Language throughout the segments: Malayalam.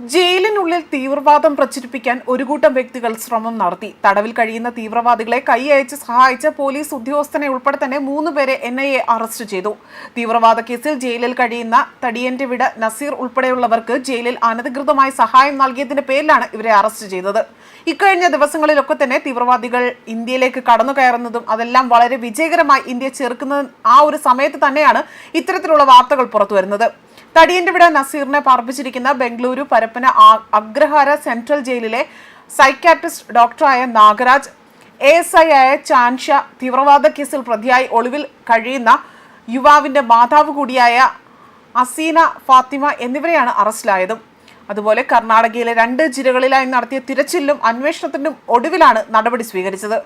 ജയിലിനുള്ളിൽ തീവ്രവാദം പ്രചരിപ്പിക്കാൻ ഒരു കൂട്ടം വ്യക്തികൾ ശ്രമം നടത്തി. തടവിൽ കഴിയുന്ന തീവ്രവാദികളെ കൈയയച്ച് സഹായിച്ച പോലീസ് ഉദ്യോഗസ്ഥനെ ഉൾപ്പെടെ തന്നെ മൂന്ന് പേരെ എൻ ഐ എ അറസ്റ്റ് ചെയ്തു. തീവ്രവാദ കേസിൽ ജയിലിൽ കഴിയുന്ന തടിയന്റെ വിട നസീർ ഉൾപ്പെടെയുള്ളവർക്ക് ജയിലിൽ അനധികൃതമായി സഹായം നൽകിയതിന്റെ പേരിലാണ് ഇവരെ അറസ്റ്റ് ചെയ്തത്. ഇക്കഴിഞ്ഞ ദിവസങ്ങളിലൊക്കെ തന്നെ തീവ്രവാദികൾ ഇന്ത്യയിലേക്ക് കടന്നു കയറുന്നതും അതെല്ലാം വളരെ വിജയകരമായി ഇന്ത്യ ചെറുക്കുന്നതും ആ ഒരു സമയത്ത് തന്നെയാണ് ഇത്തരത്തിലുള്ള വാർത്തകൾ പുറത്തുവരുന്നത്. തടിയന്റെ വിട നസീറിനെ പാർപ്പിച്ചിരിക്കുന്ന ബംഗളൂരു പരപ്പന അഗ്രഹാര സെൻട്രൽ ജയിലിലെ സൈക്കാട്രിസ്റ്റ് ഡോക്ടറായ നാഗരാജ് എ എസ് ഐ ആയ ചാൻഷ തീവ്രവാദ കേസിൽ പ്രതിയായി ഒളിവിൽ കഴിയുന്ന യുവാവിന്റെ മാതാവ് കൂടിയായ അസീന ഫാത്തിമ എന്നിവരെയാണ് അറസ്റ്റിലായതും. അതുപോലെ കർണാടകയിലെ രണ്ട് ജില്ലകളിലായി നടത്തിയ തിരച്ചിലിലും അന്വേഷണത്തിനും ഒടുവിലാണ് നടപടി സ്വീകരിച്ചത്.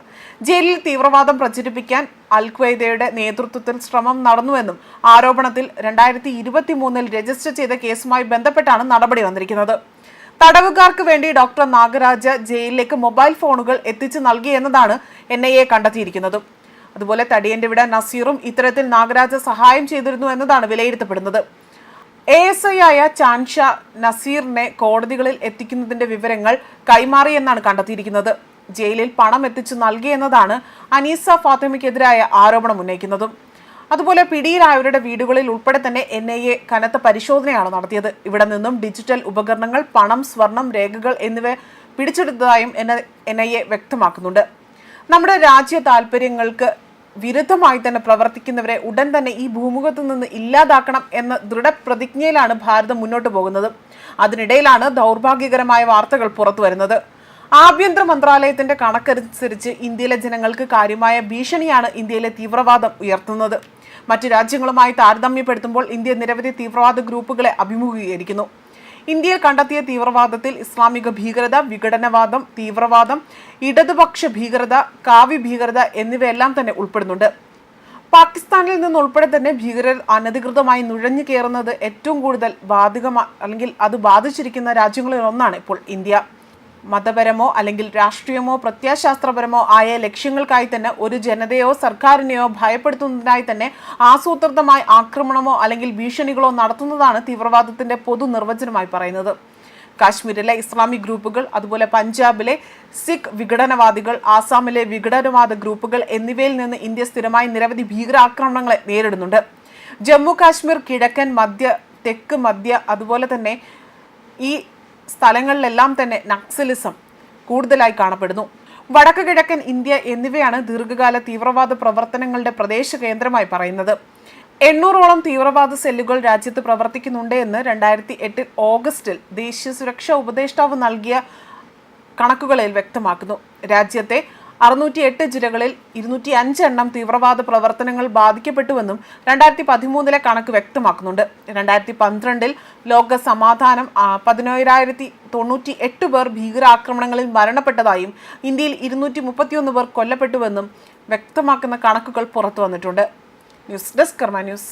ജയിലിൽ തീവ്രവാദം പ്രചരിപ്പിക്കാൻ അൽ ഖ്വയ്ദയുടെ നേതൃത്വത്തിൽ ശ്രമം നടന്നുവെന്നും ആരോപണത്തിൽ രണ്ടായിരത്തി ഇരുപത്തി മൂന്നിൽ രജിസ്റ്റർ ചെയ്ത കേസുമായി ബന്ധപ്പെട്ടാണ് നടപടി വന്നിരിക്കുന്നത്. തടവുകാർക്ക് വേണ്ടി ഡോക്ടർ നാഗരാജ ജയിലിലേക്ക് മൊബൈൽ ഫോണുകൾ എത്തിച്ചു നൽകിയെന്നതാണ് എൻ ഐ എ കണ്ടെത്തിയിരിക്കുന്നത്. അതുപോലെ തടിയന്റെ വിട നസീറും ഇത്തരത്തിൽ നാഗരാജ സഹായം ചെയ്തിരുന്നു എന്നതാണ് വിലയിരുത്തപ്പെടുന്നത്. എ എസ് ഐ ആയ ചാൻഷ നസീറിനെ കോടതികളിൽ എത്തിക്കുന്നതിന്റെ വിവരങ്ങൾ കൈമാറിയെന്നാണ് കണ്ടെത്തിയിരിക്കുന്നത്. ജയിലിൽ പണം എത്തിച്ചു നൽകിയെന്നതാണ് അനീസ ഫാത്തിമയ്ക്കെതിരായ ആരോപണം ഉന്നയിക്കുന്നതും. അതുപോലെ പിടിയിലായവരുടെ വീടുകളിൽ ഉൾപ്പെടെ തന്നെ എൻ ഐ എ കനത്ത പരിശോധനയാണ് നടത്തിയത്. ഇവിടെ നിന്നും ഡിജിറ്റൽ ഉപകരണങ്ങൾ പണം സ്വർണം രേഖകൾ എന്നിവ പിടിച്ചെടുത്തതായും എൻ ഐ എ വ്യക്തമാക്കുന്നുണ്ട്. നമ്മുടെ രാജ്യ താല്പര്യങ്ങൾക്ക് വിരുദ്ധമായി തന്നെ പ്രവർത്തിക്കുന്നവരെ ഉടൻ തന്നെ ഈ ഭൂമുഖത്ത് നിന്ന് ഇല്ലാതാക്കണം എന്ന ദൃഢപ്രതിജ്ഞയിലാണ് ഭാരതം മുന്നോട്ട് പോകുന്നത്. അതിനിടയിലാണ് ദൗർഭാഗ്യകരമായ വാർത്തകൾ പുറത്തു വരുന്നത്. ആഭ്യന്തര മന്ത്രാലയത്തിന്റെ കണക്കനുസരിച്ച് ഇന്ത്യയിലെ ജനങ്ങൾക്ക് കാര്യമായ ഭീഷണിയാണ് ഇന്ത്യയിലെ തീവ്രവാദം ഉയർത്തുന്നത്. മറ്റു രാജ്യങ്ങളുമായി താരതമ്യപ്പെടുത്തുമ്പോൾ ഇന്ത്യ നിരവധി തീവ്രവാദ ഗ്രൂപ്പുകളെ അഭിമുഖീകരിക്കുന്നു. ഇന്ത്യയിൽ കണ്ടെത്തിയ തീവ്രവാദത്തിൽ ഇസ്ലാമിക ഭീകരത വിഘടനവാദം തീവ്രവാദം ഇടതുപക്ഷ ഭീകരത കാവ്യ ഭീകരത എന്നിവയെല്ലാം തന്നെ ഉൾപ്പെടുന്നുണ്ട്. പാകിസ്ഥാനിൽ നിന്ന് ഉൾപ്പെടെ തന്നെ ഭീകരർ അനധികൃതമായി നുഴഞ്ഞു കയറുന്നത് ഏറ്റവും കൂടുതൽ ബാധകമാ അല്ലെങ്കിൽ അത് ബാധിച്ചിരിക്കുന്ന രാജ്യങ്ങളിൽ ഒന്നാണ് ഇപ്പോൾ ഇന്ത്യ. മതപരമോ അല്ലെങ്കിൽ രാഷ്ട്രീയമോ പ്രത്യാശാസ്ത്രപരമോ ആയ ലക്ഷ്യങ്ങൾക്കായി തന്നെ ഒരു ജനതയോ സർക്കാരിനെയോ ഭയപ്പെടുത്തുന്നതിനായി തന്നെ ആസൂത്രിതമായി ആക്രമണമോ അല്ലെങ്കിൽ ഭീഷണികളോ നടത്തുന്നതാണ് തീവ്രവാദത്തിന്റെ പൊതു നിർവചനമായി പറയുന്നത്. കാശ്മീരിലെ ഇസ്ലാമിക് ഗ്രൂപ്പുകൾ അതുപോലെ പഞ്ചാബിലെ സിഖ് വിഘടനവാദികൾ ആസാമിലെ വിഘടനവാദ ഗ്രൂപ്പുകൾ എന്നിവയിൽ നിന്ന് ഇന്ത്യ സ്ഥിരമായി നിരവധി ഭീകരാക്രമണങ്ങളെ നേരിടുന്നുണ്ട്. ജമ്മു കാശ്മീർ കിഴക്കൻ മധ്യ തെക്ക് മധ്യ അതുപോലെ തന്നെ ഈ സ്ഥലങ്ങളിലെല്ലാം തന്നെ നക്സലിസം കൂടുതലായി കാണപ്പെടുന്നു. വടക്ക് കിഴക്കൻ ഇന്ത്യ എന്നിവയാണ് ദീർഘകാല തീവ്രവാദ പ്രവർത്തനങ്ങളുടെ പ്രദേശ കേന്ദ്രമായി പറയുന്നത്. എണ്ണൂറോളം തീവ്രവാദ സെല്ലുകൾ രാജ്യത്ത് പ്രവർത്തിക്കുന്നുണ്ട് എന്ന് രണ്ടായിരത്തി എട്ടിൽ ഓഗസ്റ്റിൽ ദേശീയ സുരക്ഷാ ഉപദേഷ്ടാവ് നൽകിയ കണക്കുകളിൽ വ്യക്തമാക്കുന്നു. രാജ്യത്തെ അറുന്നൂറ്റി എട്ട് ജില്ലകളിൽ ഇരുന്നൂറ്റി അഞ്ച് എണ്ണം തീവ്രവാദ പ്രവർത്തനങ്ങൾ ബാധിക്കപ്പെട്ടുവെന്നും രണ്ടായിരത്തി പതിമൂന്നിലെ കണക്ക് വ്യക്തമാക്കുന്നുണ്ട്. രണ്ടായിരത്തി പന്ത്രണ്ടിൽ ലോക സമാധാനം പതിനോരായിരത്തി തൊണ്ണൂറ്റി എട്ട് പേർ ഭീകരാക്രമണങ്ങളിൽ മരണപ്പെട്ടതായും ഇന്ത്യയിൽ ഇരുന്നൂറ്റി മുപ്പത്തിയൊന്ന് പേർ കൊല്ലപ്പെട്ടുവെന്നും വ്യക്തമാക്കുന്ന കണക്കുകൾ പുറത്തു വന്നിട്ടുണ്ട് ന്യൂസ് ഡെസ്ക് കർമ്മ ന്യൂസ്.